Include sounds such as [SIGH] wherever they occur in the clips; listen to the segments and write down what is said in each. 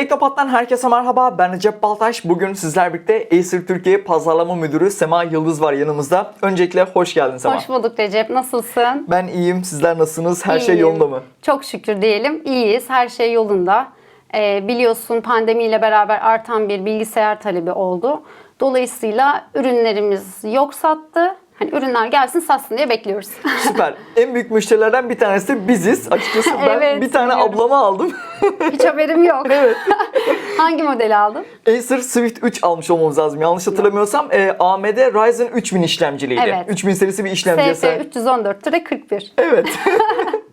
Teknopat'tan herkese merhaba. Ben Recep Baltaş. Bugün sizler birlikte Acer Türkiye Pazarlama Müdürü Sema Yıldız var yanımızda. Öncelikle hoş geldin Sema. Hoş bulduk Recep. Nasılsın? Ben iyiyim. Sizler nasılsınız? Her şey İyiyim. yolunda mı? Çok şükür diyelim. İyiyiz. Her şey yolunda. Ee, biliyorsun pandemiyle beraber artan bir bilgisayar talebi oldu. Dolayısıyla ürünlerimiz yok sattı. Hani ürünler gelsin satsın diye bekliyoruz. [LAUGHS] Süper. en büyük müşterilerden bir tanesi de biziz. Açıkçası ben Evet, bir tane biliyorum. ablama aldım. [LAUGHS] Hiç haberim yok. [LAUGHS] evet. Hangi modeli aldın? Acer Swift 3 almış olmamız lazım. Yanlış hatırlamıyorsam e, AMD Ryzen 3000 işlemciliydi. Evet. 3000 serisi bir işlemciye SF sahip. 314 lira 41. Evet.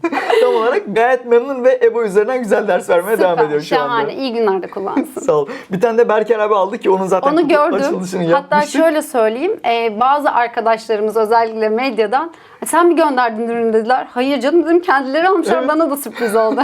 [LAUGHS] Tam olarak gayet memnun ve EBO üzerinden güzel ders vermeye devam ediyor şu anda. Şahane. İyi günlerde kullansın. [LAUGHS] Sağ ol. Bir tane de Berker abi aldı ki onun zaten Onu gördüm. açılışını Hatta yapmıştık. şöyle söyleyeyim. e, bazı arkadaşlarımız özellikle medyadan "E, sen mi gönderdin ürünü dediler. Hayır canım dedim kendileri almışlar. Evet. Bana da sürpriz oldu.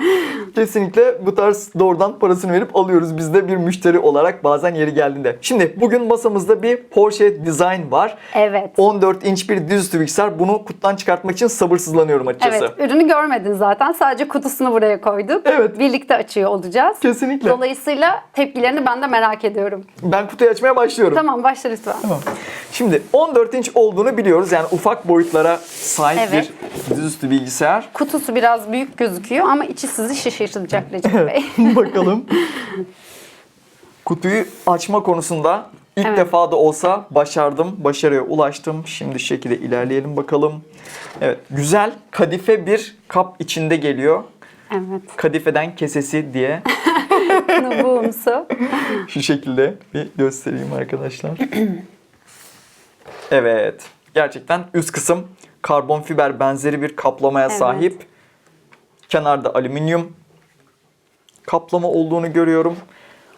[LAUGHS] Kesinlikle bu tarz doğrudan parasını verip alıyoruz biz de bir müşteri olarak bazen yeri geldiğinde. Şimdi bugün masamızda bir Porsche Design var. evet. 14 inç bir dizüstü bilgisayar. Bunu kutudan çıkartmak için sabırsızlanıyorum açıkçası. Evet, ürünü görmedin zaten. Sadece kutusunu buraya koyduk. Evet. Birlikte açıyor olacağız. Kesinlikle. Dolayısıyla tepkilerini ben de merak ediyorum. Ben kutuyu açmaya başlıyorum. Tamam, başla lütfen. Tamam. Şimdi 14 inç olduğunu biliyoruz. Yani ufak boyutlara sahip Evet. bir dizüstü bilgisayar. Kutusu biraz büyük gözüküyor ama içi sizi şaşırtacak Recep Bey. [LAUGHS] Bakalım. Kutuyu açma konusunda ilk Evet. defa da olsa başardım. Başarıya ulaştım. Şimdi şu şekilde ilerleyelim bakalım. Evet, güzel kadife bir kap içinde geliyor. evet. Kadifeden kesesi diye [LAUGHS] Nubuğumsu. şu şekilde bir göstereyim arkadaşlar. [CLEARS THROAT] Evet. Gerçekten üst kısım karbon fiber benzeri bir kaplamaya Evet. sahip. Kenarda alüminyum kaplama olduğunu görüyorum.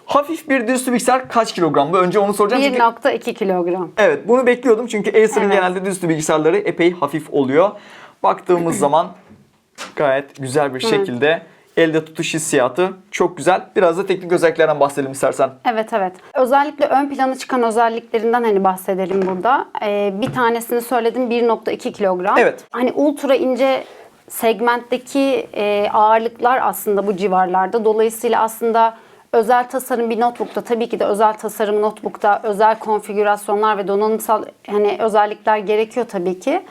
Hafif bir düzlü bilgisayar kaç kilogram? Bu önce onu soracağım çünkü 1.2 kilogram. evet bunu bekliyordum çünkü Acer'ın Evet. genelde düzlü bilgisayarları epey hafif oluyor. Baktığımız [CLEARS THROAT] zaman gayet güzel bir şekilde elde tutuş hissiyatı çok güzel. Biraz da teknik özelliklerden bahsedelim istersen. Evet evet. Özellikle ön plana çıkan özelliklerinden hani bahsedelim burada. Ee, bir tanesini söyledim 1.2 kilogram. Evet. Hani ultra ince segmentteki e, ağırlıklar aslında bu civarlarda. Dolayısıyla aslında özel tasarım bir notebook'ta tabii ki de özel tasarım notebook'ta özel konfigürasyonlar ve donanımsal hani özellikler gerekiyor tabii ki.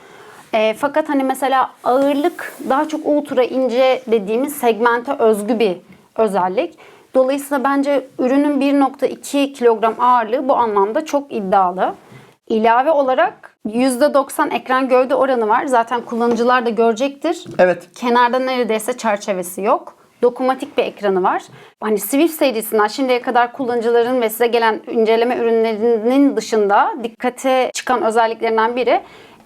E, fakat hani mesela ağırlık daha çok ultra ince dediğimiz segmente özgü bir özellik. Dolayısıyla bence ürünün 1.2 kilogram ağırlığı bu anlamda çok iddialı. İlave olarak %90 ekran gövde oranı var. Zaten kullanıcılar da görecektir. Evet. Kenarda neredeyse çerçevesi yok. Dokunmatik bir ekranı var. Hani Swift serisinden şimdiye kadar kullanıcıların ve size gelen inceleme ürünlerinin dışında dikkate çıkan özelliklerinden biri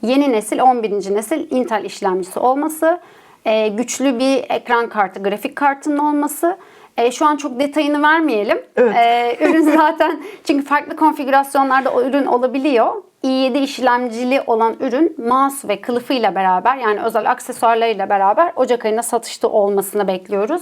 yeni nesil 11. nesil Intel işlemcisi olması, e, güçlü bir ekran kartı, grafik kartının olması. E, şu an çok detayını vermeyelim. Evet. E, ürün [LAUGHS] zaten çünkü farklı konfigürasyonlarda o ürün olabiliyor. i7 işlemcili olan ürün mouse ve kılıfıyla beraber yani özel aksesuarlarıyla beraber Ocak ayında satışta olmasını bekliyoruz.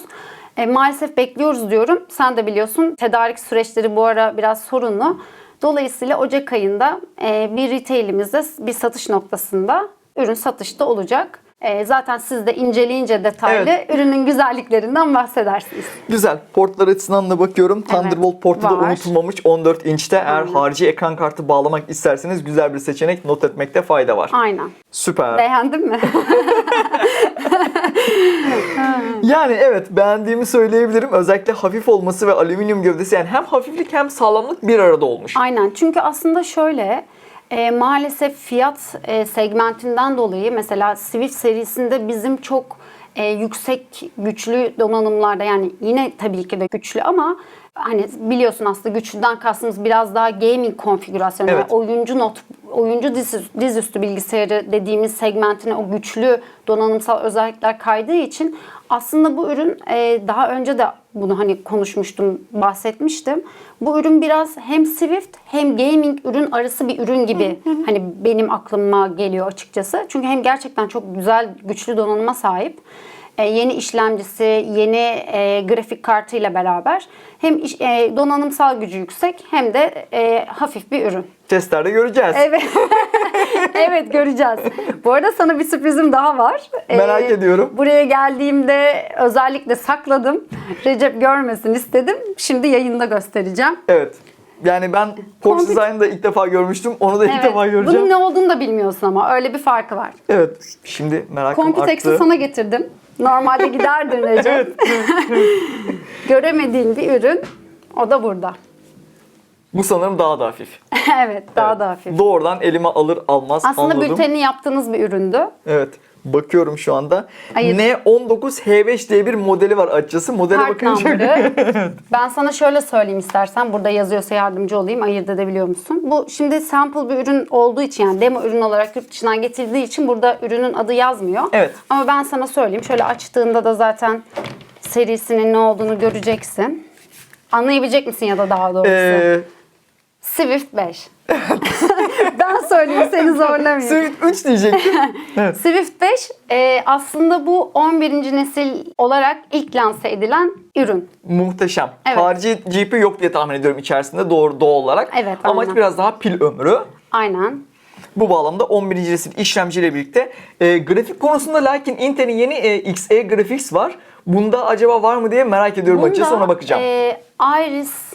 E, maalesef bekliyoruz diyorum. Sen de biliyorsun tedarik süreçleri bu ara biraz sorunlu. Dolayısıyla Ocak ayında e, bir retailimizde bir satış noktasında ürün satışta olacak. E, zaten siz de inceleyince detaylı Evet. ürünün güzelliklerinden bahsedersiniz. Güzel. Portlar açısından da bakıyorum. Thunderbolt portu da unutulmamış 14 inçte. Eğer Aynen. harici ekran kartı bağlamak isterseniz güzel bir seçenek not etmekte fayda var. Aynen. Süper. Beğendin mi? [LAUGHS] [LAUGHS] Yani evet beğendiğimi söyleyebilirim. Özellikle hafif olması ve alüminyum gövdesi yani hem hafiflik hem sağlamlık bir arada olmuş. Aynen. Çünkü aslında şöyle e, maalesef fiyat e, segmentinden dolayı mesela Swift serisinde bizim çok e, yüksek güçlü donanımlarda yani yine tabii ki de güçlü ama hani biliyorsun aslında güçlüden kastımız biraz daha gaming konfigürasyonu. Evet. Yani oyuncu not oyuncu diz, dizüstü bilgisayarı dediğimiz segmentine o güçlü donanımsal özellikler kaydığı için aslında bu ürün e, daha önce de bunu hani konuşmuştum, bahsetmiştim. Bu ürün biraz hem Swift hem gaming ürün arası bir ürün gibi hani benim aklıma geliyor açıkçası. Çünkü hem gerçekten çok güzel, güçlü donanıma sahip. E, yeni işlemcisi, yeni e, grafik kartıyla beraber hem e, donanımsal gücü yüksek hem de hafif bir ürün. Testlerde göreceğiz. Evet. [LAUGHS] evet göreceğiz. Bu arada sana bir sürprizim daha var. Ee, Merak ediyorum. Buraya geldiğimde özellikle sakladım. Recep görmesin istedim. Şimdi yayında göstereceğim. Evet. Yani ben Kompü- Design'ı da ilk defa görmüştüm. Onu da ilk Evet. defa göreceğim. Bunun ne olduğunu da bilmiyorsun ama öyle bir farkı var. Evet. Şimdi merakım Computex'i arttı. sana getirdim. Normalde giderdin [LAUGHS] Recep. Göremediğin bir ürün. O da burada. Bu sanırım daha da hafif. [LAUGHS] evet daha da hafif. Doğrudan elime alır almaz Aslında anladım. bültenini yaptığınız bir üründü. Evet. Bakıyorum şu anda. Hayır. N19H5 diye bir modeli var açıkçası. Modele Part bakınca number'ı. [LAUGHS] ben sana şöyle söyleyeyim istersen. Burada yazıyorsa yardımcı olayım. Ayırt edebiliyor musun? Bu şimdi sample bir ürün olduğu için yani demo ürün olarak yurt dışından getirdiği için burada ürünün adı yazmıyor. Evet. Ama ben sana söyleyeyim. Şöyle açtığında da zaten serisinin ne olduğunu göreceksin. Anlayabilecek misin ya da daha doğrusu? Ee, Swift 5. [LAUGHS] [LAUGHS] ben söyleyeyim seni zorlamayayım. Swift 3 diyecektim. [LAUGHS] Swift 5 e, aslında bu 11. nesil olarak ilk lanse edilen ürün. Muhteşem. Evet. Harici GPU yok diye tahmin ediyorum içerisinde doğru doğal olarak. Evet, Amaç aynen. biraz daha pil ömrü. Aynen. Bu bağlamda 11. nesil işlemciyle birlikte e, grafik konusunda lakin Intel'in yeni e, Xe Graphics var. Bunda acaba var mı diye merak ediyorum açıkçası ona bakacağım. e, Iris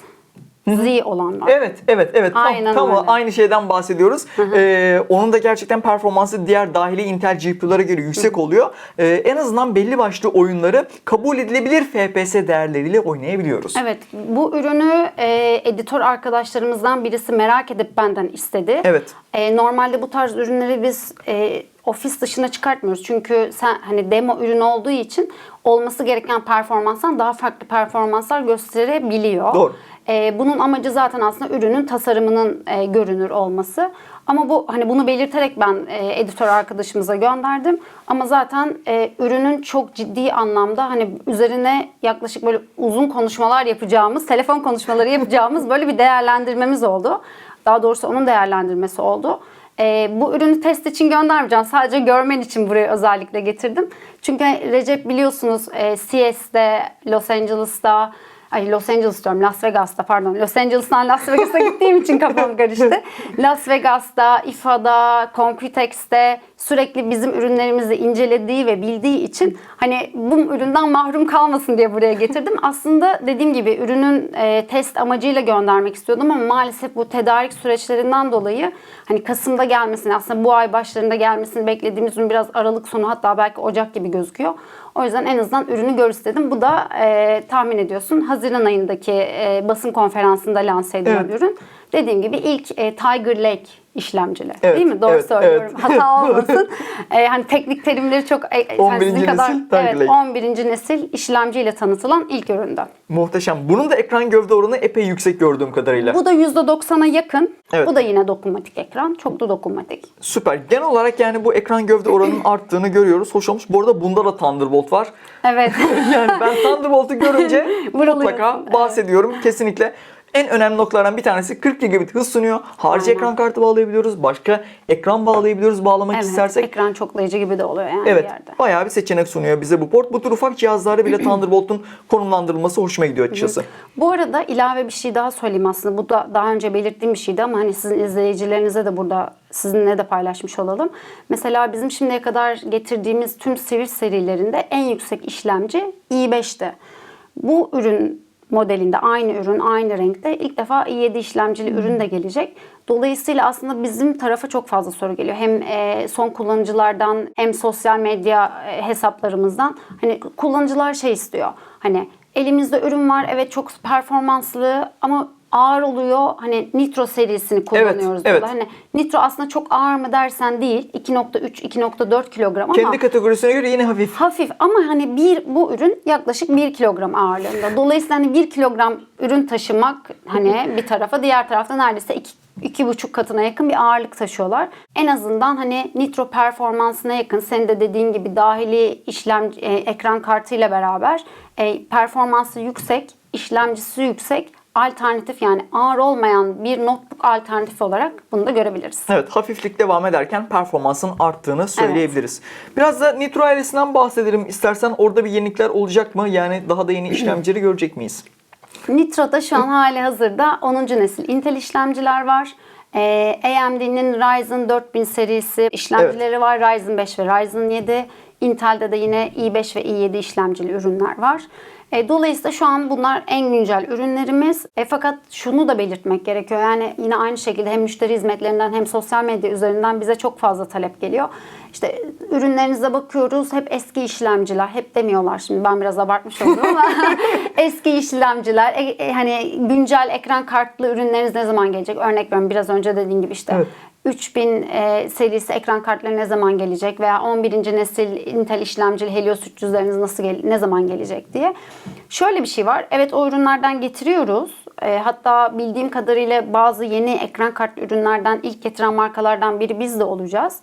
Z olan var. Evet, evet, evet. Tam, Aynen tam öyle. aynı şeyden bahsediyoruz. Ee, onun da gerçekten performansı diğer dahili Intel GPU'lara göre yüksek oluyor. Ee, en azından belli başlı oyunları kabul edilebilir FPS değerleriyle oynayabiliyoruz. Evet, bu ürünü e, editör arkadaşlarımızdan birisi merak edip benden istedi. Evet. E, normalde bu tarz ürünleri biz e, ofis dışına çıkartmıyoruz. Çünkü sen hani demo ürün olduğu için olması gereken performanstan daha farklı performanslar gösterebiliyor. Doğru. E, bunun amacı zaten aslında ürünün tasarımının e, görünür olması. Ama bu hani bunu belirterek ben e, editör arkadaşımıza gönderdim. Ama zaten e, ürünün çok ciddi anlamda hani üzerine yaklaşık böyle uzun konuşmalar yapacağımız, telefon konuşmaları yapacağımız böyle bir değerlendirmemiz oldu. Daha doğrusu onun değerlendirmesi oldu. E, bu ürünü test için göndermeyeceğim. Sadece görmen için buraya özellikle getirdim. Çünkü Recep biliyorsunuz e, CES'te, Los Angeles'ta, Ay Los Angeles diyorum Las Vegas'ta pardon. Los Angeles'tan Las Vegas'a gittiğim için kafam karıştı. [LAUGHS] Las Vegas'ta, IFA'da, Computex'te sürekli bizim ürünlerimizi incelediği ve bildiği için hani bu üründen mahrum kalmasın diye buraya getirdim. [LAUGHS] Aslında dediğim gibi ürünün e, test amacıyla göndermek istiyordum ama maalesef bu tedarik süreçlerinden dolayı hani Kasım'da gelmesini aslında bu ay başlarında gelmesini beklediğimiz ürün biraz Aralık sonu hatta belki Ocak gibi gözüküyor. O yüzden en azından ürünü gör istedim. Bu da e, tahmin ediyorsun Haziran ayındaki e, basın konferansında lanse edilen Evet. ürün. Dediğim gibi ilk e, Tiger Lake işlemcili. Evet, Değil mi? Doğru evet, söylüyorum. evet. Hata [LAUGHS] olmasın. e, hani teknik terimleri çok e, e, 11. sizin kadar nesil evet, Lake. 11. nesil işlemciyle tanıtılan ilk üründü. Muhteşem. Bunun da ekran gövde oranı epey yüksek gördüğüm kadarıyla. Bu da %90'a yakın. Evet. Bu da yine dokunmatik ekran. Çok da dokunmatik. Süper. Genel olarak yani bu ekran gövde oranının [CLEARS THROAT] arttığını görüyoruz. Hoş olmuş. Bu arada bunda da Thunderbolt var. Evet. [LAUGHS] yani ben Thunderbolt'u görünce [LAUGHS] mutlaka bahsediyorum. Kesinlikle. En önemli noktalardan bir tanesi 40 gigabit hız sunuyor. Harici Aynen. ekran kartı bağlayabiliyoruz. Başka ekran bağlayabiliyoruz bağlamak evet. istersek. Ekran çoklayıcı gibi de oluyor yani Evet. bir yerde. Bayağı bir seçenek sunuyor bize bu port. Bu tür ufak cihazlarda bile [CLEARS THROAT] Thunderbolt'un konumlandırılması hoşuma gidiyor açıkçası. Bu arada ilave bir şey daha söyleyeyim aslında. Bu da daha önce belirttiğim bir şeydi ama hani sizin izleyicilerinize de burada sizinle de paylaşmış olalım. Mesela bizim şimdiye kadar getirdiğimiz tüm Swift serilerinde en yüksek işlemci i5'ti. Bu ürün modelinde aynı ürün aynı renkte ilk defa i7 işlemcili ürün de gelecek. Dolayısıyla aslında bizim tarafa çok fazla soru geliyor. Hem e, son kullanıcılardan hem sosyal medya e, hesaplarımızdan. Hani kullanıcılar şey istiyor. Hani elimizde ürün var evet çok performanslı ama ağır oluyor. Hani Nitro serisini kullanıyoruz. evet. burada. Hani Nitro aslında çok ağır mı dersen değil. 2.3 2.4 kilogram ama Kendi kategorisine göre yine hafif. hafif ama hani bir bu ürün yaklaşık 1 kilogram ağırlığında. Dolayısıyla hani 1 kilogram ürün taşımak hani bir tarafa diğer tarafta neredeyse 2 iki buçuk katına yakın bir ağırlık taşıyorlar. En azından hani nitro performansına yakın senin de dediğin gibi dahili işlem e, ekran kartıyla beraber e, performansı yüksek, işlemcisi yüksek alternatif yani ağır olmayan bir notebook alternatifi olarak bunu da görebiliriz. Evet hafiflik devam ederken performansın arttığını söyleyebiliriz. Biraz da Nitro ailesinden bahsedelim istersen orada bir yenilikler olacak mı? Yani daha da yeni işlemcileri görecek miyiz? Nitro'da şu an hali hazırda 10. nesil Intel işlemciler var. Ee, AMD'nin Ryzen 4000 serisi işlemcileri var. Ryzen 5 ve Ryzen 7. Intel'de de yine i5 ve i7 işlemcili ürünler var. E, dolayısıyla şu an bunlar en güncel ürünlerimiz. E, fakat şunu da belirtmek gerekiyor. Yani yine aynı şekilde hem müşteri hizmetlerinden hem sosyal medya üzerinden bize çok fazla talep geliyor. İşte ürünlerinize bakıyoruz. Hep eski işlemciler. Hep demiyorlar şimdi ben biraz abartmış oldum ama [LAUGHS] eski işlemciler. e, e, hani güncel ekran kartlı ürünleriniz ne zaman gelecek? Örnek veriyorum biraz önce dediğim gibi işte Evet. 3000 e, serisi ekran kartları ne zaman gelecek veya 11. nesil Intel işlemcili Helios 300'leriniz nasıl gel- ne zaman gelecek diye. Şöyle bir şey var. Evet o ürünlerden getiriyoruz. E, hatta bildiğim kadarıyla bazı yeni ekran kart ürünlerden ilk getiren markalardan biri biz de olacağız.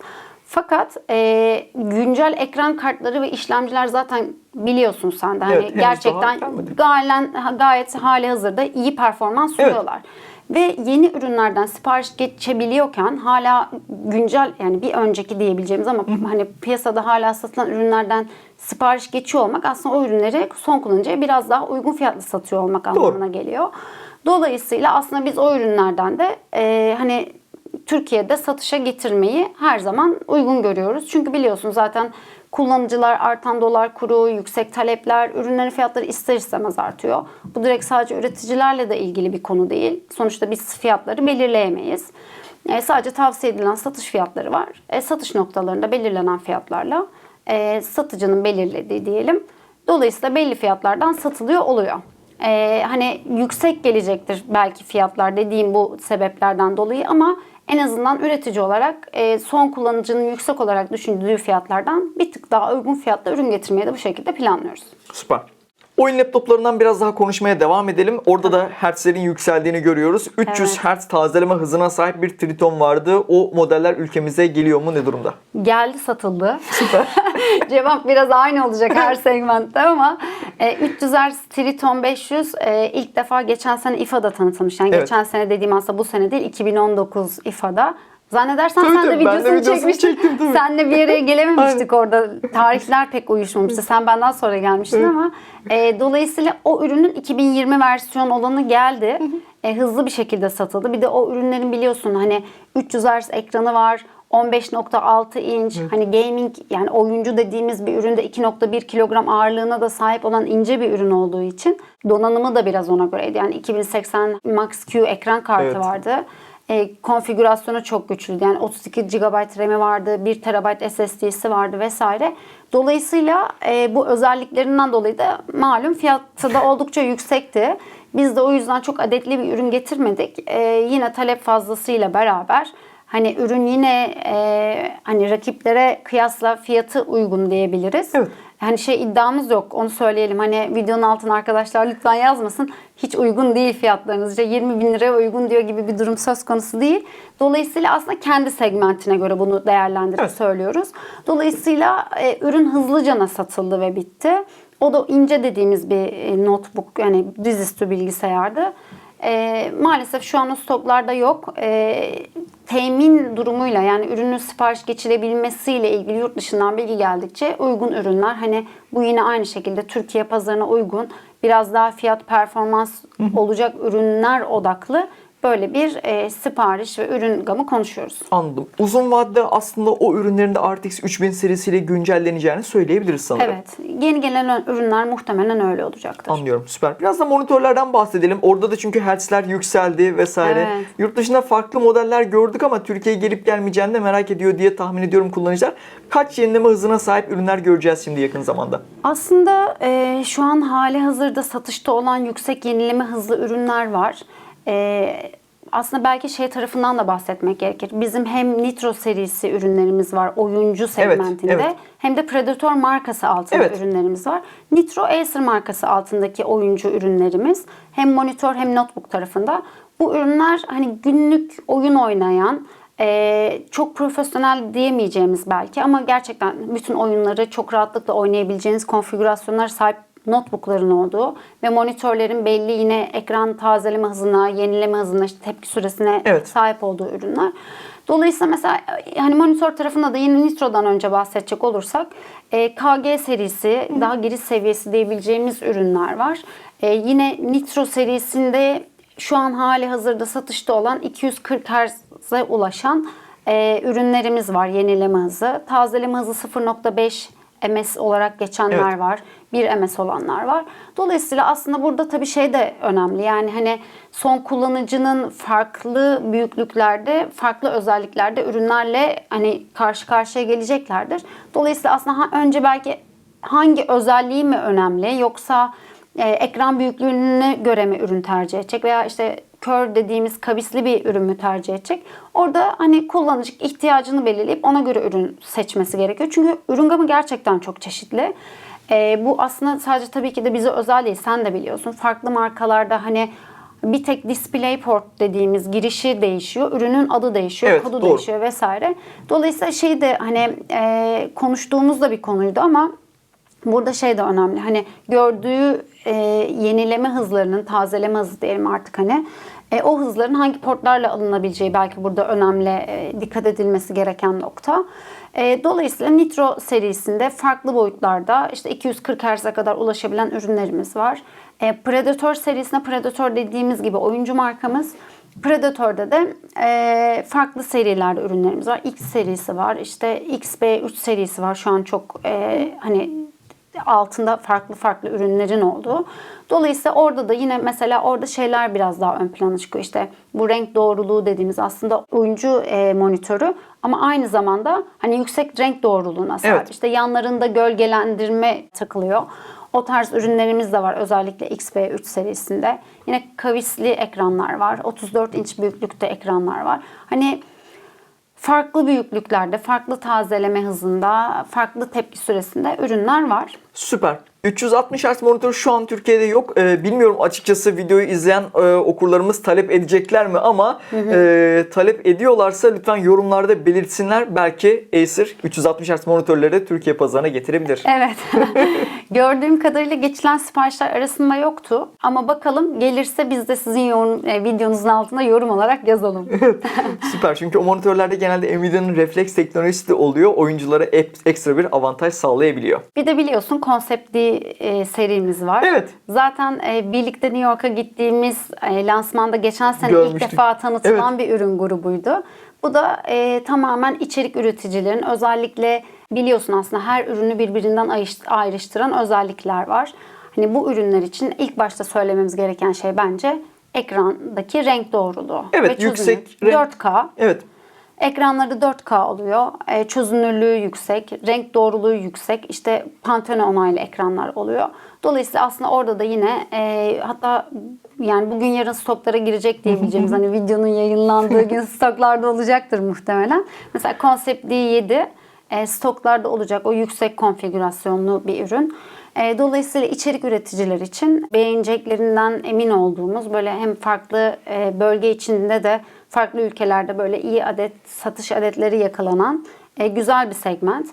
Fakat e, güncel ekran kartları ve işlemciler zaten biliyorsun sen de. Hani Evet, gerçekten gayet, gayet hali hazırda iyi performans Evet. Ve yeni ürünlerden sipariş geçebiliyorken hala güncel yani bir önceki diyebileceğimiz ama hani piyasada hala satılan ürünlerden sipariş geçiyor olmak aslında o ürünleri son kullanıcıya biraz daha uygun fiyatlı satıyor olmak anlamına geliyor. Dolayısıyla aslında biz o ürünlerden de e, hani Türkiye'de satışa getirmeyi her zaman uygun görüyoruz. Çünkü biliyorsun zaten kullanıcılar artan dolar kuru, yüksek talepler, ürünlerin fiyatları ister istemez artıyor. Bu direkt sadece üreticilerle de ilgili bir konu değil. Sonuçta biz fiyatları belirleyemeyiz. E, sadece tavsiye edilen satış fiyatları var. E, satış noktalarında belirlenen fiyatlarla e, satıcının belirlediği diyelim. Dolayısıyla belli fiyatlardan satılıyor oluyor. E, hani yüksek gelecektir belki fiyatlar dediğim bu sebeplerden dolayı ama en azından üretici olarak e, son kullanıcının yüksek olarak düşündüğü fiyatlardan bir tık daha uygun fiyatla ürün getirmeyi de bu şekilde planlıyoruz. Süper. Oyun laptoplarından biraz daha konuşmaya devam edelim. Orada da hertzlerin yükseldiğini görüyoruz. 300 Evet. hertz tazeleme hızına sahip bir Triton vardı. O modeller ülkemize geliyor mu? Ne durumda? Geldi satıldı. Süper. [LAUGHS] Cevap biraz aynı olacak her [LAUGHS] segmentte ama e, 300 Hz Triton 500 e, ilk defa geçen sene IFA'da tanıtılmış. Yani Evet. geçen sene dediğim aslında bu sene değil 2019 IFA'da. Zannedersen Tabii sen de tabii, ben de videosunu videosunu çekmiştin. çektim, tabii. Senle bir yere gelememiştik [LAUGHS] orada. Tarihler pek uyuşmamıştı. Sen benden sonra gelmiştin ama e, dolayısıyla o ürünün 2020 versiyon olanı geldi. E, hızlı bir şekilde satıldı. Bir de o ürünlerin biliyorsun hani 300 Hz ekranı var. 15.6 inç hani gaming yani oyuncu dediğimiz bir üründe 2.1 kilogram ağırlığına da sahip olan ince bir ürün olduğu için donanımı da biraz ona göreydi. Yani 2080 Max Q ekran kartı Evet. vardı. E, konfigürasyonu çok güçlüydü. Yani 32 GB RAM'i vardı, 1 TB SSD'si vardı vesaire. Dolayısıyla e, bu özelliklerinden dolayı da malum fiyatı da oldukça yüksekti. Biz de o yüzden çok adetli bir ürün getirmedik. E, yine talep fazlasıyla beraber hani ürün yine e, hani rakiplere kıyasla fiyatı uygun diyebiliriz. Evet. Hani şey iddiamız yok onu söyleyelim. Hani videonun altına arkadaşlar lütfen yazmasın. Hiç uygun değil fiyatlarınız. İşte 20 bin liraya uygun diyor gibi bir durum söz konusu değil. Dolayısıyla aslında kendi segmentine göre bunu değerlendirip Evet. söylüyoruz. Dolayısıyla e, ürün hızlıcana satıldı ve bitti. O da ince dediğimiz bir e, notebook yani dizüstü bilgisayardı. E, maalesef şu an o stoklarda yok. E, temin durumuyla yani ürünün sipariş geçirebilmesiyle ilgili yurt dışından bilgi geldikçe uygun ürünler. Hani bu yine aynı şekilde Türkiye pazarına uygun biraz daha fiyat performans olacak ürünler odaklı böyle bir e, sipariş ve ürün gamı konuşuyoruz. Anladım. Uzun vadede aslında o ürünlerin de RTX 3000 serisiyle güncelleneceğini söyleyebiliriz sanırım. Evet. Yeni gelen ürünler muhtemelen öyle olacaktır. Anlıyorum süper. Biraz da monitörlerden bahsedelim. Orada da çünkü hertzler yükseldi vesaire. Evet. Yurt dışında farklı modeller gördük ama Türkiye'ye gelip gelmeyeceğini de merak ediyor diye tahmin ediyorum kullanıcılar. Kaç yenileme hızına sahip ürünler göreceğiz şimdi yakın zamanda? Aslında e, şu an hali hazırda satışta olan yüksek yenileme hızlı ürünler var. E, aslında belki şey tarafından da bahsetmek gerekir. Bizim hem Nitro serisi ürünlerimiz var oyuncu segmentinde evet. hem de Predator markası altında Evet. ürünlerimiz var. Nitro Acer markası altındaki oyuncu ürünlerimiz hem monitör hem notebook tarafında. Bu ürünler hani günlük oyun oynayan ee, çok profesyonel diyemeyeceğimiz belki ama gerçekten bütün oyunları çok rahatlıkla oynayabileceğiniz konfigürasyonlara sahip notebookların olduğu ve monitörlerin belli yine ekran tazeleme hızına, yenileme hızına, işte tepki süresine Evet. sahip olduğu ürünler. Dolayısıyla mesela hani monitör tarafında da yine Nitro'dan önce bahsedecek olursak e, KG serisi daha giriş seviyesi diyebileceğimiz ürünler var. E, yine Nitro serisinde şu an hali hazırda satışta olan 240 Hz hıza ulaşan e, ürünlerimiz var. Yenileme hızı. Tazeleme hızı 0.5 MS olarak geçenler Evet. var. 1 MS olanlar var. Dolayısıyla aslında burada tabii şey de önemli. Yani hani son kullanıcının farklı büyüklüklerde, farklı özelliklerde ürünlerle hani karşı karşıya geleceklerdir. Dolayısıyla aslında önce belki hangi özelliği mi önemli yoksa e, ekran büyüklüğüne göre mi ürün tercih edecek veya işte kör dediğimiz kavisli bir ürün mü tercih edecek? Orada hani kullanıcı ihtiyacını belirleyip ona göre ürün seçmesi gerekiyor. Çünkü ürün gamı gerçekten çok çeşitli. E, bu aslında sadece tabii ki de bize özel değil. Sen de biliyorsun. Farklı markalarda hani bir tek DisplayPort dediğimiz girişi değişiyor. Ürünün adı değişiyor, Evet, kodu doğru. değişiyor vesaire. Dolayısıyla şey de hani e, konuştuğumuz da bir konuydu ama Burada şey de önemli. Hani gördüğü e, yenileme hızlarının, tazeleme hızı diyelim artık hani. E, o hızların hangi portlarla alınabileceği belki burada önemli, e, dikkat edilmesi gereken nokta. E, dolayısıyla Nitro serisinde farklı boyutlarda işte 240 Hz'e kadar ulaşabilen ürünlerimiz var. E, Predator serisine Predator dediğimiz gibi oyuncu markamız. Predator'da da e, farklı serilerde ürünlerimiz var. X serisi var. İşte XB3 serisi var. Şu an çok e, hani altında farklı farklı ürünlerin olduğu. Dolayısıyla orada da yine mesela orada şeyler biraz daha ön plana çıkıyor. İşte bu renk doğruluğu dediğimiz aslında oyuncu e, monitörü ama aynı zamanda hani yüksek renk doğruluğuna sahip. Evet. İşte yanlarında gölgelendirme takılıyor. O tarz ürünlerimiz de var özellikle XB3 serisinde. Yine kavisli ekranlar var. 34 inç büyüklükte ekranlar var. Hani farklı büyüklüklerde, farklı tazeleme hızında, farklı tepki süresinde ürünler var. Süper. 360 Hz monitör şu an Türkiye'de yok. Ee, bilmiyorum açıkçası videoyu izleyen e, okurlarımız talep edecekler mi ama e, talep ediyorlarsa lütfen yorumlarda belirtsinler. Belki Acer 360 Hz monitörleri Türkiye pazarına getirebilir. Evet. [LAUGHS] Gördüğüm kadarıyla geçilen siparişler arasında yoktu. Ama bakalım gelirse biz de sizin yorum, e, videonuzun altına yorum olarak yazalım. [LAUGHS] Süper çünkü o monitörlerde genelde Nvidia'nın refleks teknolojisi de oluyor. Oyunculara ek- ekstra bir avantaj sağlayabiliyor. Bir de biliyorsun Concept D e, serimiz var. Evet. Zaten e, birlikte New York'a gittiğimiz e, lansmanda geçen sene Görmüştük. ilk defa tanıtılan bir ürün grubuydu. Bu da e, tamamen içerik üreticilerin özellikle biliyorsun aslında her ürünü birbirinden ayrıştıran özellikler var. Hani bu ürünler için ilk başta söylememiz gereken şey bence ekrandaki renk doğruluğu. Evet, ve yüksek renk- 4K. Evet. Ekranları 4K oluyor. E, çözünürlüğü yüksek, renk doğruluğu yüksek. İşte Pantone onaylı ekranlar oluyor. Dolayısıyla aslında orada da yine e, hatta yani bugün yarın stoklara girecek diyebileceğimiz [LAUGHS] hani videonun yayınlandığı gün [LAUGHS] stoklarda olacaktır muhtemelen. Mesela Concept D7 e, stoklarda olacak o yüksek konfigürasyonlu bir ürün. E, dolayısıyla içerik üreticiler için beğeneceklerinden emin olduğumuz böyle hem farklı e, bölge içinde de farklı ülkelerde böyle iyi adet satış adetleri yakalanan e, güzel bir segment.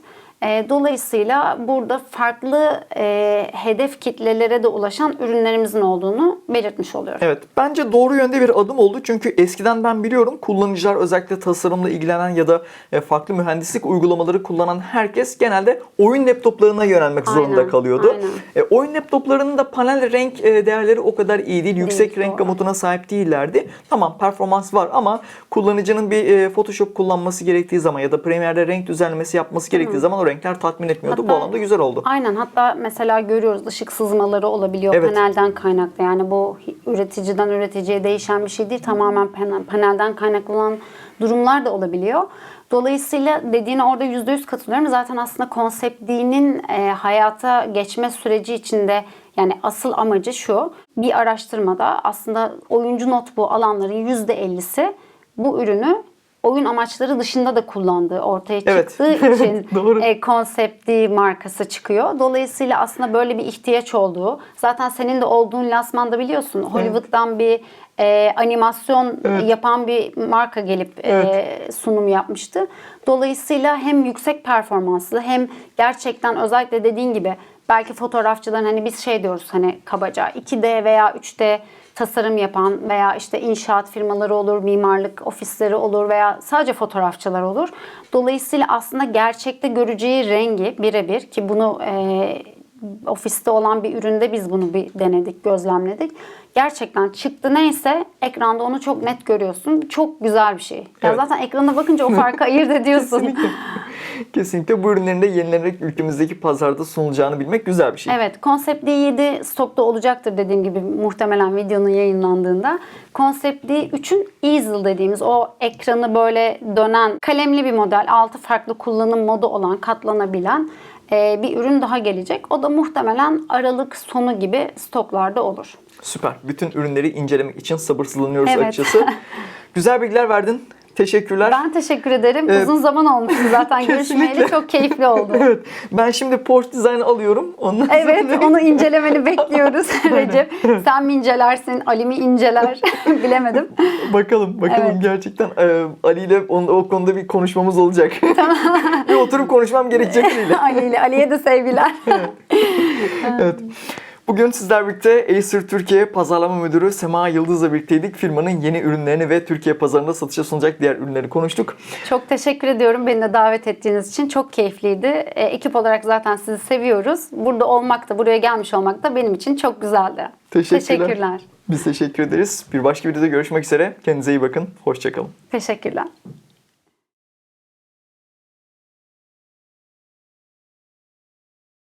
E, dolayısıyla burada farklı e, hedef kitlelere de ulaşan ürünlerimizin olduğunu belirtmiş oluyoruz. Evet. Bence doğru yönde bir adım oldu. Çünkü eskiden ben biliyorum kullanıcılar özellikle tasarımla ilgilenen ya da e, farklı mühendislik uygulamaları kullanan herkes genelde oyun laptoplarına yönelmek Aynen, zorunda kalıyordu. aynen. E, oyun laptoplarının da panel renk değerleri o kadar iyi değil. Yüksek renk doğru. gamutuna sahip değillerdi. Tamam performans var ama kullanıcının bir Photoshop kullanması gerektiği zaman ya da Premiere'de renk düzenlemesi yapması gerektiği zaman o renkler tatmin etmiyordu. Bu Hatta- alanda güzel oldu. Aynen hatta mesela görüyoruz ışık sızmaları olabiliyor Evet. panelden kaynaklı. Yani bu üreticiden üreticiye değişen bir şey değil. Tamamen panel- panelden kaynaklanan durumlar da olabiliyor. Dolayısıyla dediğine orada %100 katılıyorum. Zaten aslında konsept dinin e, hayata geçme süreci içinde yani asıl amacı şu. Bir araştırmada aslında oyuncu notebook alanların %50'si bu ürünü oyun amaçları dışında da kullandığı ortaya Evet. çıktığı [LAUGHS] için Doğru. e, konsepti markası çıkıyor. Dolayısıyla aslında böyle bir ihtiyaç olduğu. Zaten senin de olduğun lansmanda biliyorsun. Hollywood'dan bir e, animasyon yapan bir marka gelip e, sunum yapmıştı. Dolayısıyla hem yüksek performanslı hem gerçekten özellikle dediğin gibi belki fotoğrafçıların hani biz şey diyoruz hani kabaca 2D veya 3D tasarım yapan veya işte inşaat firmaları olur, mimarlık ofisleri olur veya sadece fotoğrafçılar olur. Dolayısıyla aslında gerçekte göreceği rengi birebir ki bunu e, ofiste olan bir üründe biz bunu bir denedik, gözlemledik. gerçekten çıktı neyse ekranda onu çok net görüyorsun. Çok güzel bir şey. Ya Evet. zaten ekrana bakınca o farkı [LAUGHS] ayırt ediyorsun. Kesinlikle. Bu ürünlerin de yenilenerek ülkemizdeki pazarda sunulacağını bilmek güzel bir şey. Evet, Concept D7 stokta olacaktır dediğim gibi muhtemelen videonun yayınlandığında. Concept D3'ün easel dediğimiz o ekranı böyle dönen kalemli bir model, altı farklı kullanım modu olan, katlanabilen e, bir ürün daha gelecek. O da muhtemelen Aralık sonu gibi stoklarda olur. Süper. Bütün ürünleri incelemek için sabırsızlanıyoruz Evet. açıkçası. [LAUGHS] güzel bilgiler verdin. Teşekkürler. Ben teşekkür ederim. Evet. Uzun zaman olmuştu [LAUGHS] zaten görüşmeyeli. Çok keyifli oldu. Evet. Ben şimdi Porsche Design'ı alıyorum. Ondan Evet, sonra onu incelemeni bekliyoruz [LAUGHS] [LAUGHS] Recep. Sen mi incelersin, Ali mi inceler bilemedim. bakalım bakalım Evet. gerçekten e, Ali ile on- o konuda bir konuşmamız olacak. bir oturup konuşmam gerekecek Ali ile. Ali ile, Ali'ye de sevgiler. Evet. Bugün sizler birlikte Acer Türkiye Pazarlama Müdürü Sema Yıldız'la birlikteydik. Firmanın yeni ürünlerini ve Türkiye pazarında satışa sunacak diğer ürünleri konuştuk. Çok teşekkür ediyorum beni de davet ettiğiniz için. Çok keyifliydi. E, ekip olarak zaten sizi seviyoruz. Burada olmak da, buraya gelmiş olmak da benim için çok güzeldi. Teşekkürler. Teşekkürler. Biz teşekkür ederiz. Bir başka videoda görüşmek üzere. Kendinize iyi bakın. Hoşçakalın. Teşekkürler.